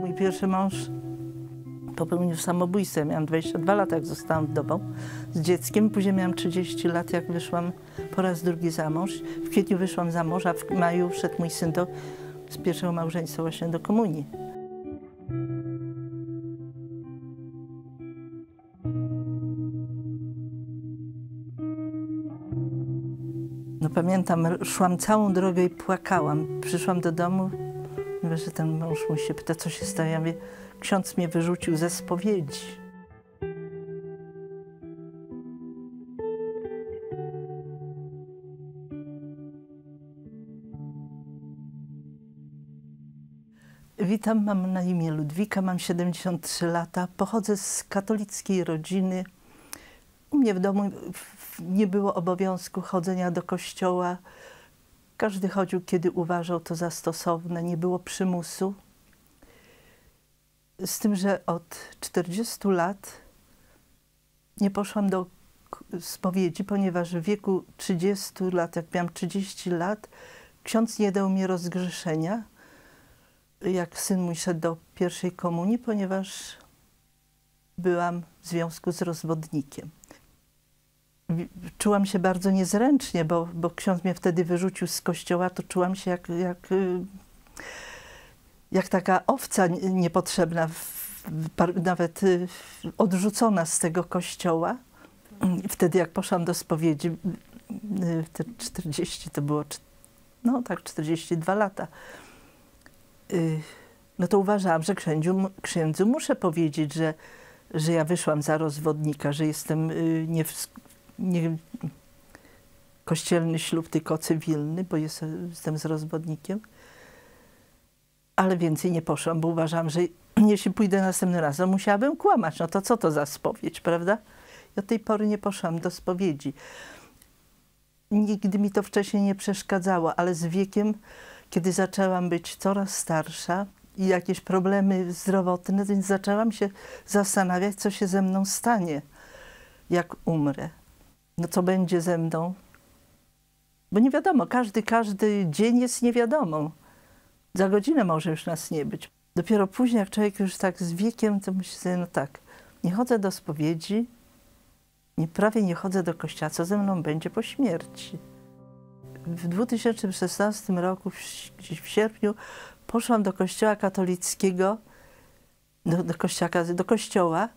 Mój pierwszy mąż popełnił samobójstwo. Miałam 22 lata, jak zostałam wdową z dzieckiem. Później miałam 30 lat, jak wyszłam po raz drugi za mąż. W kwietniu wyszłam za mąż, a w maju wszedł mój syn do, z pierwszego małżeństwa właśnie do komunii. Pamiętam, szłam całą drogę i płakałam. Przyszłam do domu, że ten mąż mój się pyta, co się stało. Ja mówię, ksiądz mnie wyrzucił ze spowiedzi. Witam, mam na imię Ludwika, mam 73 lata, pochodzę z katolickiej rodziny. U mnie w domu nie było obowiązku chodzenia do kościoła. Każdy chodził, kiedy uważał to za stosowne, nie było przymusu. Z tym, że od 40 lat nie poszłam do spowiedzi, ponieważ w wieku 30 lat, jak miałam 30 lat, ksiądz nie dał mi rozgrzeszenia, jak syn mój szedł do pierwszej komunii, ponieważ byłam w związku z rozwodnikiem. Czułam się bardzo niezręcznie, bo, bo ksiądz mnie wtedy wyrzucił z kościoła, to czułam się jak, jak, jak taka owca niepotrzebna, nawet odrzucona z tego kościoła. Wtedy jak poszłam do spowiedzi, te 40 to było, no tak 42 lata, no to uważałam, że księdzu, muszę powiedzieć, że, że ja wyszłam za rozwodnika, że jestem nie, nie kościelny ślub, tylko cywilny, bo jestem z rozwodnikiem. Ale więcej nie poszłam, bo uważałam, że jeśli pójdę następnym razem, musiałabym kłamać. No to co to za spowiedź, prawda? I od tej pory nie poszłam do spowiedzi. Nigdy mi to wcześniej nie przeszkadzało, ale z wiekiem kiedy zaczęłam być coraz starsza i jakieś problemy zdrowotne, więc zaczęłam się zastanawiać, co się ze mną stanie, jak umrę. No co będzie ze mną? Bo nie wiadomo, każdy, każdy dzień jest niewiadomą. Za godzinę może już nas nie być. Dopiero później, jak człowiek już tak z wiekiem, to myśli sobie, no tak, nie chodzę do spowiedzi, nie, prawie nie chodzę do kościoła, co ze mną będzie po śmierci w 2016 roku, gdzieś w sierpniu, poszłam do kościoła katolickiego, do, do, kościoła, do kościoła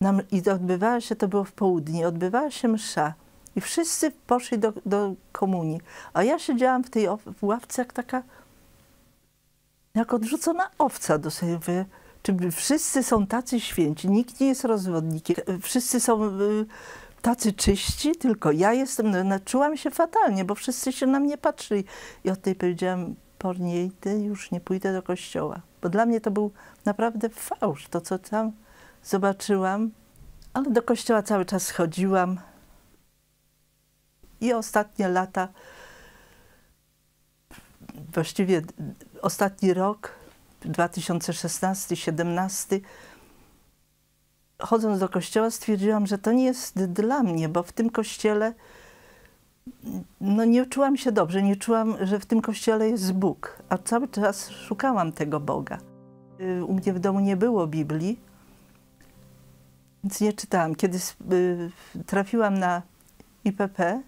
nam, i odbywała się, to było w południe, odbywała się msza i wszyscy poszli do, do komunii, a ja siedziałam w tej w ławce jak taka, jak odrzucona owca do sobie. Czy wszyscy są tacy święci, nikt nie jest rozwodnikiem, wszyscy są... Y, tacy czyści, tylko ja jestem, no, no, czułam się fatalnie, bo wszyscy się na mnie patrzyli. I od tej powiedziałam, porniej, ty już nie pójdę do kościoła. Bo dla mnie to był naprawdę fałsz, to co tam zobaczyłam. Ale do kościoła cały czas chodziłam. I ostatnie lata, właściwie ostatni rok, 2016-2017, chodząc do kościoła stwierdziłam, że to nie jest dla mnie, bo w tym kościele no nie czułam się dobrze, nie czułam, że w tym kościele jest Bóg, a cały czas szukałam tego Boga. Y, u mnie w domu nie było Biblii, więc nie czytałam. Kiedy y, trafiłam na IPP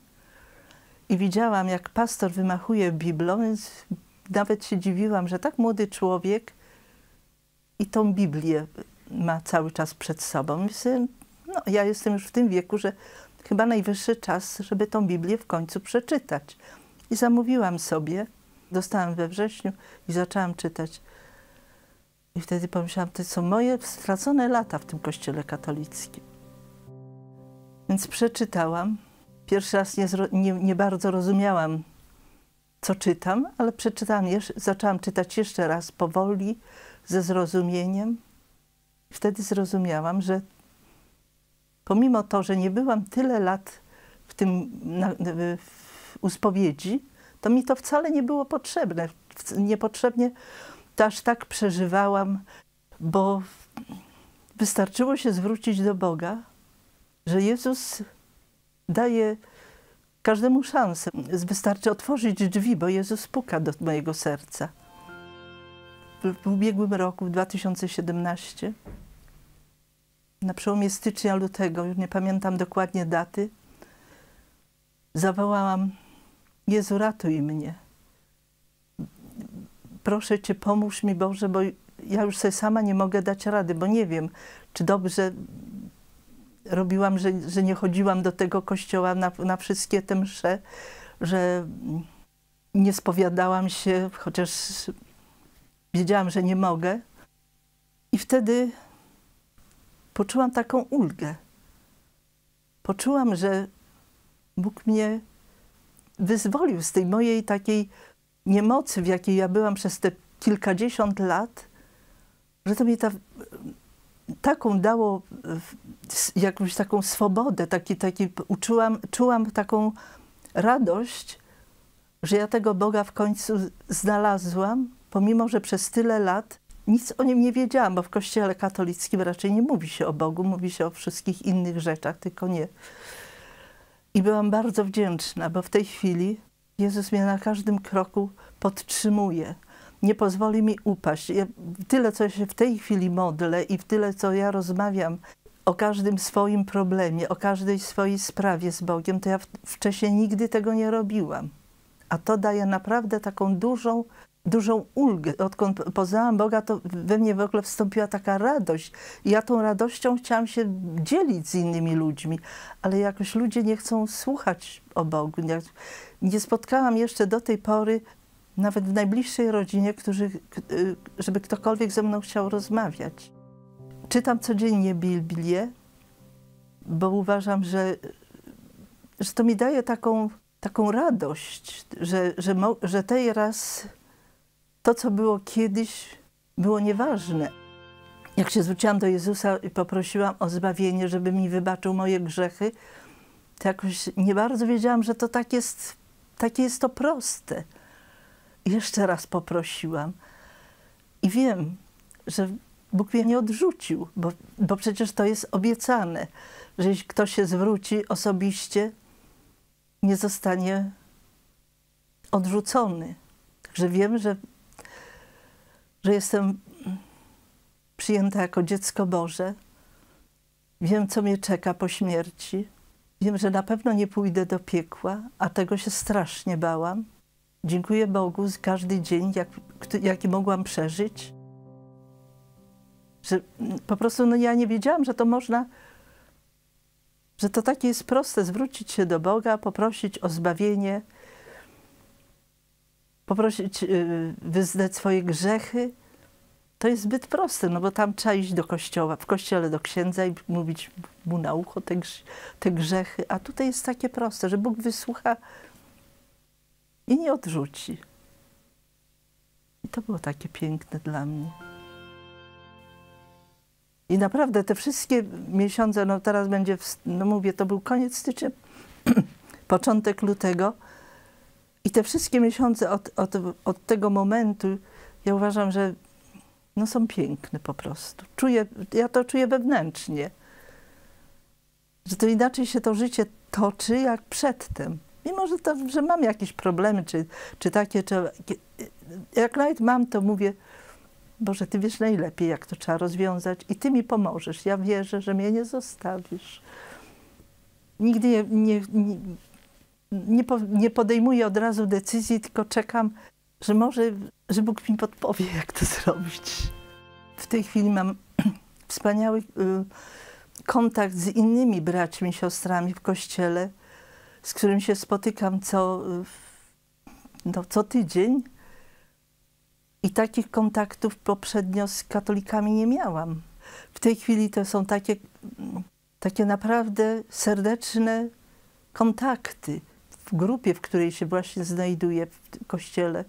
i widziałam, jak pastor wymachuje Biblią, więc nawet się dziwiłam, że tak młody człowiek i tą Biblię ma cały czas przed sobą. Myślę, no, ja jestem już w tym wieku, że chyba najwyższy czas, żeby tą Biblię w końcu przeczytać. I zamówiłam sobie, dostałam we wrześniu i zaczęłam czytać. I wtedy pomyślałam, to są moje stracone lata w tym kościele katolickim. Więc przeczytałam. Pierwszy raz nie, nie, nie bardzo rozumiałam, co czytam, ale przeczytałam, zaczęłam czytać jeszcze raz powoli, ze zrozumieniem. Wtedy zrozumiałam, że pomimo to, że nie byłam tyle lat w tym na, w, u spowiedzi, to mi to wcale nie było potrzebne. Niepotrzebnie aż tak przeżywałam, bo wystarczyło się zwrócić do Boga, że Jezus daje każdemu szansę. Wystarczy otworzyć drzwi, bo Jezus puka do mojego serca. W ubiegłym roku, w 2017, na przełomie stycznia, lutego, już nie pamiętam dokładnie daty, zawołałam: Jezu, ratuj mnie. Proszę Cię, pomóż mi, Boże, bo ja już sobie sama nie mogę dać rady, bo nie wiem, czy dobrze robiłam, że, że nie chodziłam do tego kościoła na, na wszystkie te msze, że nie spowiadałam się, chociaż wiedziałam, że nie mogę. I wtedy poczułam taką ulgę. Poczułam, że Bóg mnie wyzwolił z tej mojej takiej niemocy, w jakiej ja byłam przez te kilkadziesiąt lat, że to mi ta, taką dało jakąś taką swobodę, taki, taki, uczułam, czułam taką radość, że ja tego Boga w końcu znalazłam, pomimo, że przez tyle lat nic o nim nie wiedziałam, bo w kościele katolickim raczej nie mówi się o Bogu, mówi się o wszystkich innych rzeczach, tylko nie. I byłam bardzo wdzięczna, bo w tej chwili Jezus mnie na każdym kroku podtrzymuje. Nie pozwoli mi upaść. Ja, tyle, co się w tej chwili modlę i w tyle, co ja rozmawiam o każdym swoim problemie, o każdej swojej sprawie z Bogiem, to ja wcześniej nigdy tego nie robiłam. A to daje naprawdę taką dużą dużą ulgę. Odkąd poznałam Boga, to we mnie w ogóle wstąpiła taka radość. I ja tą radością chciałam się dzielić z innymi ludźmi, ale jakoś ludzie nie chcą słuchać o Bogu. Nie, nie spotkałam jeszcze do tej pory, nawet w najbliższej rodzinie, którzy, żeby ktokolwiek ze mną chciał rozmawiać. Czytam codziennie Biblię, bo uważam, że, że to mi daje taką, taką radość, że, że, że tej raz to, co było kiedyś, było nieważne. Jak się zwróciłam do Jezusa i poprosiłam o zbawienie, żeby mi wybaczył moje grzechy, to jakoś nie bardzo wiedziałam, że to tak jest, takie jest to proste. Jeszcze raz poprosiłam. I wiem, że Bóg mnie nie odrzucił, bo, bo przecież to jest obiecane, że jeśli ktoś się zwróci osobiście, nie zostanie odrzucony. Także wiem, że że jestem przyjęta jako dziecko Boże. Wiem, co mnie czeka po śmierci. Wiem, że na pewno nie pójdę do piekła, a tego się strasznie bałam. Dziękuję Bogu za każdy dzień, jak, jaki mogłam przeżyć. Że po prostu no, ja nie wiedziałam, że to można, że to takie jest proste, zwrócić się do Boga, poprosić o zbawienie, poprosić, y, wyznać swoje grzechy, to jest zbyt proste, no bo tam trzeba iść do kościoła, w kościele do księdza i mówić mu na ucho te, te grzechy. A tutaj jest takie proste, że Bóg wysłucha i nie odrzuci. I to było takie piękne dla mnie. I naprawdę te wszystkie miesiące, no teraz będzie, no mówię, to był koniec stycznia, początek lutego, i te wszystkie miesiące od, od, od tego momentu, ja uważam, że no są piękne po prostu. Czuję, ja to czuję wewnętrznie, że to inaczej się to życie toczy jak przedtem. Mimo, że, to, że mam jakieś problemy, czy, czy takie, czy, jak nawet mam, to mówię, Boże, Ty wiesz najlepiej, jak to trzeba rozwiązać i Ty mi pomożesz. Ja wierzę, że mnie nie zostawisz. Nigdy nie, nie, nie nie, po, nie podejmuję od razu decyzji, tylko czekam, że może, że Bóg mi podpowie, jak to zrobić. W tej chwili mam wspaniały y, kontakt z innymi braćmi, siostrami w kościele, z którymi się spotykam co, y, no, co tydzień. I takich kontaktów poprzednio z katolikami nie miałam. W tej chwili to są takie, takie naprawdę serdeczne kontakty w grupie, w której się właśnie znajduję, w kościele,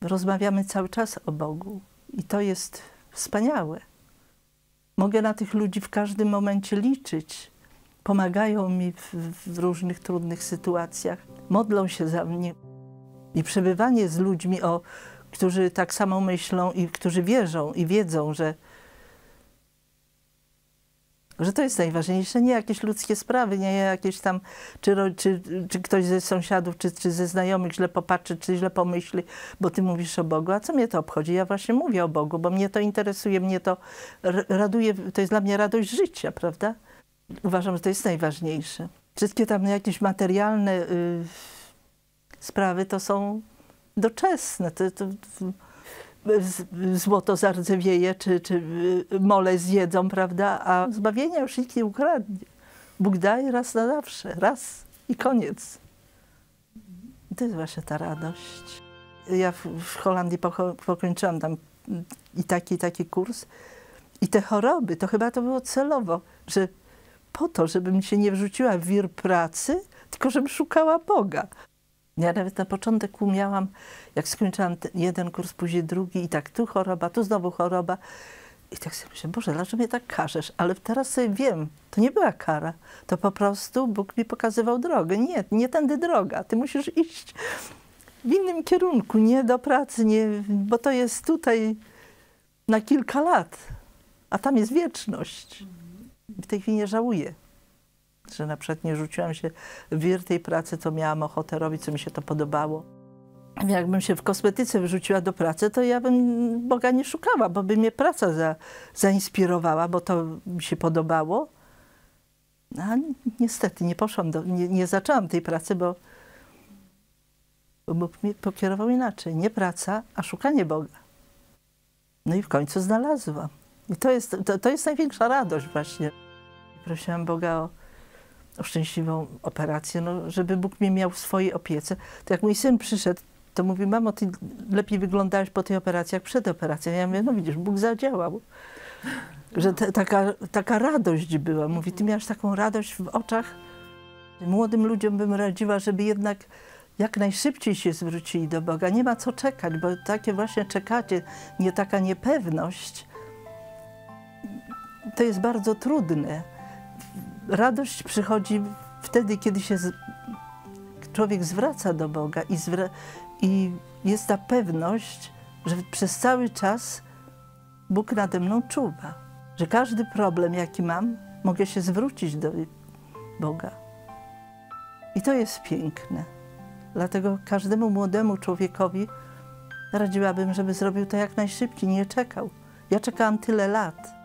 rozmawiamy cały czas o Bogu. I to jest wspaniałe. Mogę na tych ludzi w każdym momencie liczyć. Pomagają mi w, w różnych trudnych sytuacjach, modlą się za mnie. I przebywanie z ludźmi, o, którzy tak samo myślą i którzy wierzą i wiedzą, że Że to jest najważniejsze, nie jakieś ludzkie sprawy, nie jakieś tam, czy, czy, czy ktoś ze sąsiadów, czy, czy ze znajomych źle popatrzy, czy źle pomyśli, bo ty mówisz o Bogu. A co mnie to obchodzi? Ja właśnie mówię o Bogu, bo mnie to interesuje, mnie to raduje, to jest dla mnie radość życia, prawda? Uważam, że to jest najważniejsze. Wszystkie tam jakieś materialne y, sprawy to są doczesne. To, to, złoto zardzewieje, czy, czy y, mole zjedzą, prawda? A zbawienia już nikt nie ukradnie. Bóg daje raz na zawsze, raz i koniec. To jest właśnie ta radość. Ja w, w Holandii pokończyłam tam i taki, i taki kurs. I te choroby, to chyba to było celowo, że po to, żebym się nie wrzuciła w wir pracy, tylko żebym szukała Boga. Ja nawet na początek umiałam, jak skończyłam jeden kurs, później drugi i tak tu choroba, tu znowu choroba. I tak sobie myślę, Boże, dlaczego mnie tak karzesz? Ale teraz sobie wiem, to nie była kara. To po prostu Bóg mi pokazywał drogę. Nie, nie tędy droga. Ty musisz iść w innym kierunku, nie do pracy, nie, bo to jest tutaj na kilka lat, a tam jest wieczność. W tej chwili nie żałuję, że na przykład nie rzuciłam się w wir tej pracy, co miałam ochotę robić, co mi się to podobało. Jakbym się w kosmetyce wyrzuciła do pracy, to ja bym Boga nie szukała, bo by mnie praca za, zainspirowała, bo to mi się podobało. A niestety nie poszłam, do, nie, nie zaczęłam tej pracy, bo, bo mnie pokierował inaczej. Nie praca, a szukanie Boga. No i w końcu znalazłam. I to jest, to, to jest największa radość właśnie. Prosiłam Boga o szczęśliwą operację, no, żeby Bóg mnie miał w swojej opiece. To jak mój syn przyszedł, to mówi, mamo, ty lepiej wyglądałeś po tej operacji, jak przed operacją. Ja mówię, no widzisz, Bóg zadziałał. Że te, taka, taka radość była. Mówi, ty miałaś taką radość w oczach. Młodym ludziom bym radziła, żeby jednak jak najszybciej się zwrócili do Boga. Nie ma co czekać, bo takie właśnie czekacie, nie taka niepewność, to jest bardzo trudne. Radość przychodzi wtedy, kiedy się z... człowiek zwraca do Boga i, zwra... i jest ta pewność, że przez cały czas Bóg nade mną czuwa. Że każdy problem, jaki mam, mogę się zwrócić do Boga. I to jest piękne. Dlatego każdemu młodemu człowiekowi radziłabym, żeby zrobił to jak najszybciej, nie czekał. Ja czekałam tyle lat.